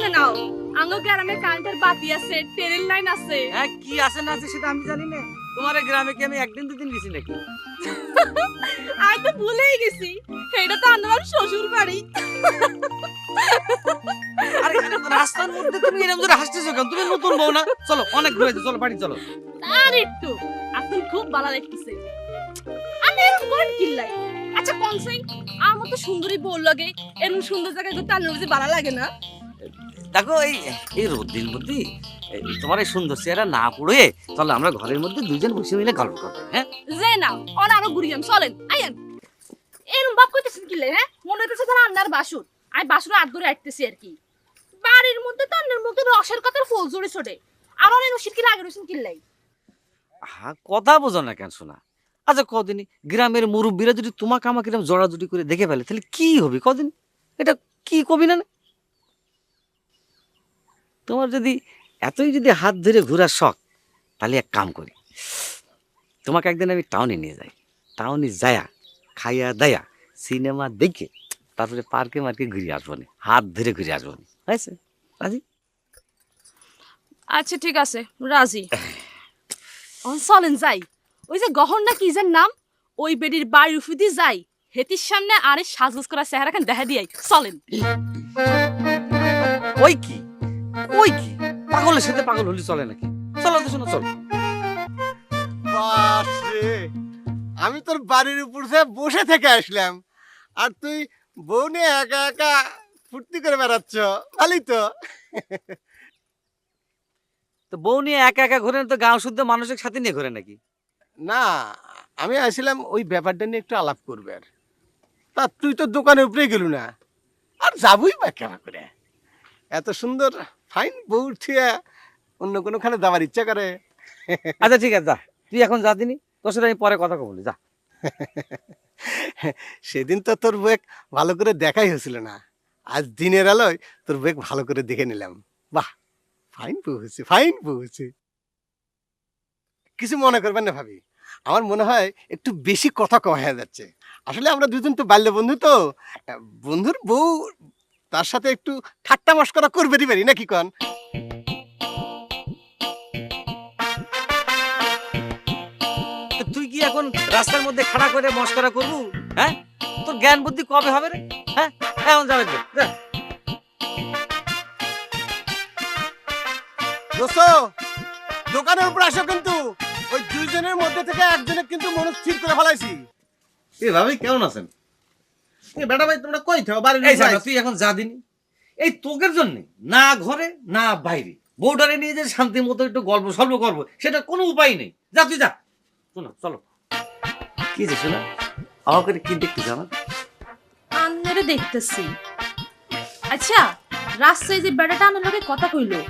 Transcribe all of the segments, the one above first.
শুনে নাও। আঙ্গ গ্রামে কারেন্টের বাতি আছে ট্রেন লাইন আছে। হ্যাঁ কি আছে না আছে সেটা আমি জানি না। তোমার গ্রামে কি আমি একদিন দুদিন গেছি নাকি? আমি তো ভুলেই গেছি। এটা তো আমার শ্বশুর বাড়ি। আরে রাস্তার মধ্যে তুমি এরকম করে হাসতেছো কেন? তুমি নতুন বউ না? চলো অনেক ঘুরেছে চলো বাড়ি চলো। আর একটু। এখন খুব ভালো লাগতেছে। আমি এরকম কোন কিল্লাই আচ্ছা কোন সেই আমার তো সুন্দরী বউ লাগে এরকম সুন্দর জায়গায় ঘুরতে আনলে ভালো লাগে না। দেখো এই এই রোদ্দিন মধ্যে তোমার এই সুন্দর চেহারা না পড়ে তাহলে আমরা ঘরের মধ্যে দুজন বসে মিলে গল্প করব হ্যাঁ? যে না অন আরও ঘুরিয়াম চলেন আইয়েন এরকম বাপ কইতেছেন কিলে হ্যাঁ? মনে হইতেছে তারা আন্নার বাসুর। আমি বাসুর হাত ধরে আটতেছি আর কি। বাড়ির মধ্যে তো আন্নার মুখে রসের কথার ফুল জড়ে ছোটে। আর অনেক সিটকি লাগে রয়েছেন কিল্লাই হ্যাঁ কথা বোঝো না কেন শোনা। আচ্ছা কদিনই গ্রামের মুরব্বীরা যদি তোমাকে আমাকে এরকম জড়াজড়ি করে দেখে ফেলে তাহলে কি হবে কদিন? এটা কি কবি না? তোমার যদি এতই যদি হাত ধরে ঘোরার শখ তাহলে এক কাম করি। তোমাকে একদিন আমি টাউনে নিয়ে যাই। টাউনে যায়া খাইয়া দায়া সিনেমা দেখে তারপরে পার্কে মার্কে ঘুরে আসব নে। হাত ধরে ঘুরে আসব নে। হয়েছে? রাজি? আচ্ছা ঠিক আছে। রাজি। চলেন যাই। ওই যে গহনটা কি যেন নাম? ওই বেডির বাড়ির উফুদি যাই। হেতির সামনে আরে সাজগোজ করা চেহারা খান দেখা দিয়াই। চলেন। ওই কি? ওই কি? পাগলের সাথে পাগল হলে চলে নাকি? চলো তো শোনো চলো। আমি তোর বাড়ির উপর বসে থেকে আসলাম আর তুই বউ নিয়ে একা একা ফুর্তি করে বেড়াচ্ছ ভালোই তো। তো বউ নিয়ে একা একা ঘুরে তো গাঁও শুদ্ধ মানুষের সাথে নিয়ে ঘুরে নাকি? না আমি আসলাম ওই ব্যাপারটা নিয়ে একটু আলাপ করবে আর। তা তুই তো দোকানের উপরে গেলু না আর যাবই বা কেমন করে? এত সুন্দর ফাইন বউ থিয়া অন্য কোনোখানে যাওয়ার ইচ্ছা করে। আচ্ছা ঠিক আছে যা। তুই এখন যা দিনি তোর সাথে আমি পরে কথা বলি যা। সেদিন তো তোর বেগ ভালো করে দেখাই হয়েছিল না। আজ দিনের আলোয় তোর বেগ ভালো করে দেখে নিলাম। বাহ ফাইন বউ হয়েছে ফাইন বউ হয়েছে। কিছু মনে করবেন না ভাবি আমার মনে হয় একটু বেশি কথা হয়ে যাচ্ছে। আসলে আমরা দুজন তো বাল্য বন্ধু তো বন্ধুর বউ তার সাথে একটু ঠাট্টা মস্করা করবেরই পারি নাকি কন? তুই কি এখন রাস্তার মধ্যে খাড়া করে মস্করা করবু? হ্যাঁ? তোর জ্ঞান বুদ্ধি কবে হবে রে? হ্যাঁ? এখন যাবে দোকানের উপর আসো কিন্তু। ওই দুইজনের মধ্যে থেকে একজনের কিন্তু মন স্থির করে ফেলাইছি। এ ভাবি কেমন আছেন? বেটা ভাই তোমরা কই থাও উপরে তুই এখন যা দিনি এই তোকের জন্য না ঘরে না বাইরে। বউডারে নিয়ে যে শান্তি মতো একটু গল্প সল্প করব সেটা কোনো উপায় নেই। যা তুই যা। শোনো চলো। কি যে শোনা আমাকে কি দেখতে জানা? আন্নারে দেখতেছি। আচ্ছা রাস্তায় যে বেড়াটা আনার লগে কথা কইলো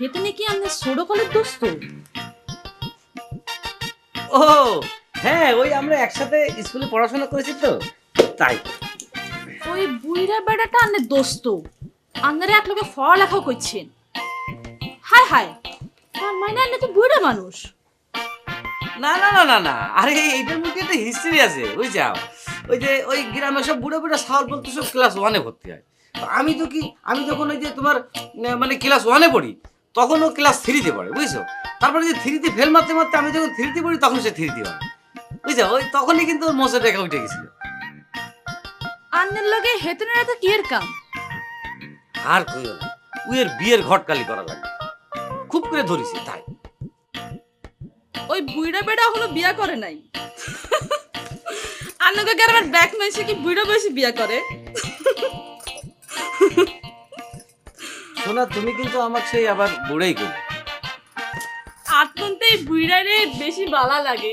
হেতে নাকি আমনে ছোট কলের দোস্ত? ও হ্যাঁ ওই আমরা একসাথে স্কুলে পড়াশোনা করেছি তো। তাই। ওই বুইরা বেড়াটা আন্নে দোস্ত। আন্নারে এক লগে পড়ালেখা করছেন। হায় হায় তার মানে আন্নে তো বুইরা মানুষ। না না না না না। আরে এইটার মধ্যে একটা হিস্ট্রি আছে ওই যাও ওই যে ওই গ্রামে সব বুড়ো বুড়ো সাল বলতে সব ক্লাস ওয়ানে ভর্তি হয়। আমি তো কি আমি যখন ওই যে তোমার মানে ক্লাস ওয়ানে পড়ি তখন ও ক্লাস থ্রিতে পড়ে বুঝছ? তারপরে যে থ্রিতে ফেল মারতে মারতে আমি যখন থ্রিতে পড়ি তখন সে থ্রিতে পড়ে। বুঝছ? ওই তখনই কিন্তু রেখা উঠে গেছিল। আন্নের লগে হেতনের এত কি এর কাম? আর কইও না উয়ের বিয়ের ঘটকালি করা লাগে। খুব করে ধরিছি তাই। ওই বুইড়া বেড়া হলো বিয়া করে নাই। আন্নকে গ্রামের ব্যাক মেসে কি বুইড়া বয়সে বিয়া করে? শোনা তুমি কিন্তু আমার সেই আবার বুড়েই করি আত্মন্তে বুইড়ারে বেশি বালা লাগে।